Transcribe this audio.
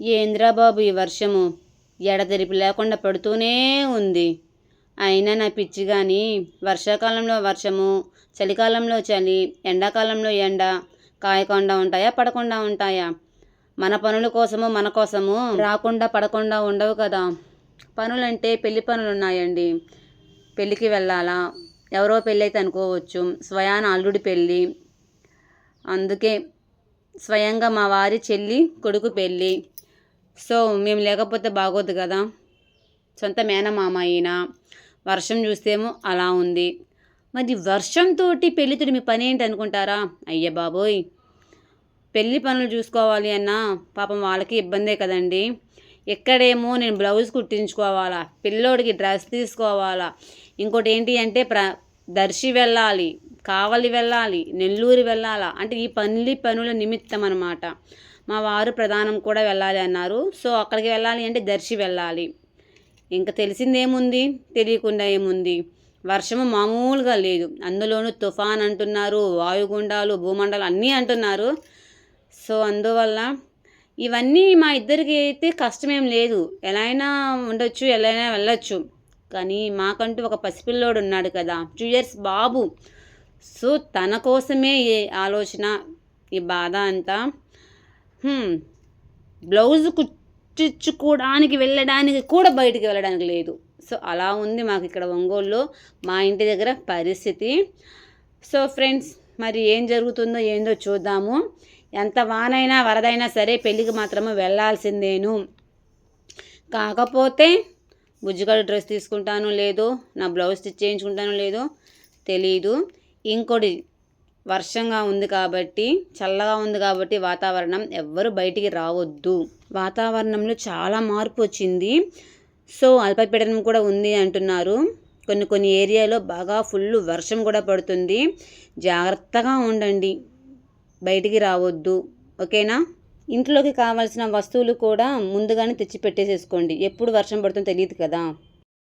ఏంద్రా బాబు ఈ వర్షము? ఎడతెరిపి లేకుండా పడుతూనే ఉంది. అయినా నా పిచ్చి కానీ వర్షాకాలంలో వర్షము చలికాలంలో చలి ఎండాకాలంలో ఎండ కాయకుండా ఉంటాయా పడకుండా ఉంటాయా? మన పనుల కోసము మన కోసము రాకుండా పడకుండా ఉండవు కదా. పనులంటే పెళ్ళి పనులు ఉన్నాయండి పెళ్ళికి వెళ్ళాలా? ఎవరో పెళ్ళి అయితే అనుకోవచ్చు. స్వయాన అల్లుడి పెళ్ళి. అందుకే స్వయంగా మా వారి చెల్లి కొడుకు పెళ్ళి. సో మేము లేకపోతే బాగోదు కదా. సొంత మేనమామ అయినా వర్షం చూస్తేమో అలా ఉంది. మరి వర్షంతో పెళ్ళితుడి మీ పని ఏంటి అనుకుంటారా? అయ్య బాబోయ్! పెళ్ళి పనులు చూసుకోవాలి అన్నా పాపం వాళ్ళకి ఇబ్బందే కదండి. ఎక్కడేమో నేను బ్లౌజ్ కుట్టించుకోవాలా పిల్లోడికి డ్రెస్ తీసుకోవాలా ఇంకోటి ఏంటి అంటే ప్ర దర్శి వెళ్ళాలి కావలి వెళ్ళాలి నెల్లూరు వెళ్ళాలా అంటే ఈ పనులు పనుల నిమిత్తం అనమాట మా వారు ప్రధానం కూడా వెళ్ళాలి అన్నారు. సో అక్కడికి వెళ్ళాలి అంటే దర్శి వెళ్ళాలి. ఇంకా తెలిసిందేముంది? తెలియకుండా ఏముంది? వర్షము మామూలుగా లేదు. అందులోనూ తుఫాన్ అంటున్నారు వాయుగుండాలు భూమండలం అన్నీ అంటున్నారు. సో అందువల్ల ఇవన్నీ మా ఇద్దరికి అయితే కష్టమేం లేదు. ఎలా అయినా ఉండొచ్చు ఎలా అయినా వెళ్ళొచ్చు. కానీ మాకంటూ ఒక పసిపిల్లోడు ఉన్నాడు కదా టూ ఇయర్స్ బాబు. సో తన కోసమే ఈ ఆలోచన ఈ బాధ అంతా. బ్లౌజ్ కుట్టించుకోవడానికి వెళ్ళడానికి కూడా బయటికి వెళ్ళడానికి లేదు. సో అలా ఉంది మాకు ఇక్కడ ఒంగోలులో మా ఇంటి దగ్గర పరిస్థితి. సో ఫ్రెండ్స్ మరి ఏం జరుగుతుందో ఏందో చూద్దాము. ఎంత వానైనా వరదైనా సరే పెళ్ళికి మాత్రము వెళ్ళాల్సిందేను. కాకపోతే బుజ్జిగాడు డ్రెస్ తీసుకుంటాను లేదో నా బ్లౌజ్ స్టిచ్ చేయించుకుంటాను లేదో తెలీదు. ఇంకోటి వర్షంగా ఉంది కాబట్టి చల్లగా ఉంది కాబట్టి వాతావరణం ఎవ్వరు బయటికి రావద్దు. వాతావరణంలో చాలా మార్పు వచ్చింది. సో అల్పపీడనం కూడా ఉంది అంటున్నారు. కొన్ని కొన్ని ఏరియాలో బాగా ఫుల్ వర్షం కూడా పడుతుంది. జాగ్రత్తగా ఉండండి. బయటికి రావద్దు. ఓకేనా? ఇంట్లోకి కావాల్సిన వస్తువులు కూడా ముందుగానే తెచ్చి పెట్టేసేసుకోండి ఎప్పుడు వర్షం పడుతుందో తెలియదు కదా.